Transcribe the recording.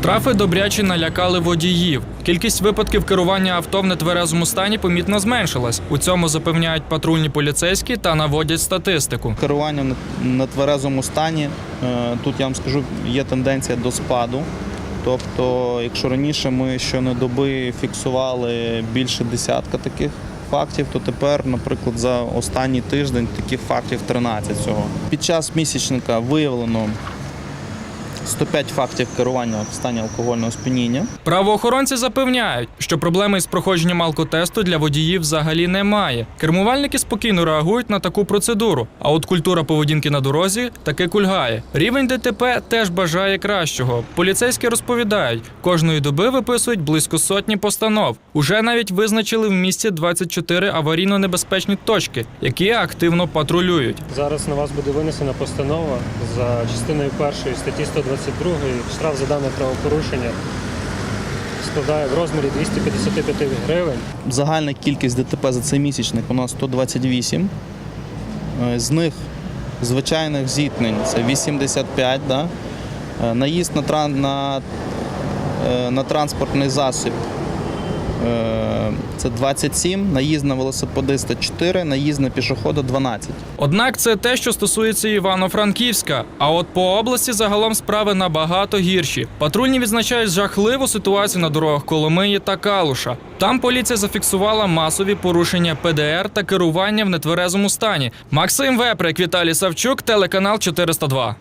Штрафи добряче налякали водіїв. Кількість випадків керування авто в нетверезому стані помітно зменшилась. У цьому запевняють патрульні поліцейські та наводять статистику. Керування на- на тверезому стані, е, тут я вам скажу, є тенденція до спаду. Тобто, якщо раніше ми щонедоби фіксували більше десятка таких фактів, то тепер, наприклад, за останній тиждень таких фактів 13 всього. Під час місячника виявлено 105 фактів керування в стані алкогольного сп'яніння. Правоохоронці запевняють, що проблеми із проходженням алкотесту для водіїв взагалі немає. Кермувальники спокійно реагують на таку процедуру. А от культура поведінки на дорозі таки кульгає. Рівень ДТП теж бажає кращого. Поліцейські розповідають, кожної доби виписують близько сотні постанов. Уже навіть визначили в місті 24 аварійно небезпечні точки, які активно патрулюють. Зараз на вас буде винесена постанова за частиною першої статті 122. Штраф за дане правопорушення складає в розмірі 255 гривень. Загальна кількість ДТП за цей місячник у нас 128. Е, З них звичайних зіткнень це 85. Да? Е, Наїзд на, на, е, на транспортний засіб це 27, наїзд на велосипедиста 4, наїзд на пішохода 12. Однак це те, що стосується Івано-Франківська. А от по області загалом справи набагато гірші. Патрульні відзначають жахливу ситуацію на дорогах Коломиї та Калуша. Там поліція зафіксувала масові порушення ПДР та керування в нетверезому стані. Максим Веприк, Віталій Савчук, телеканал 402.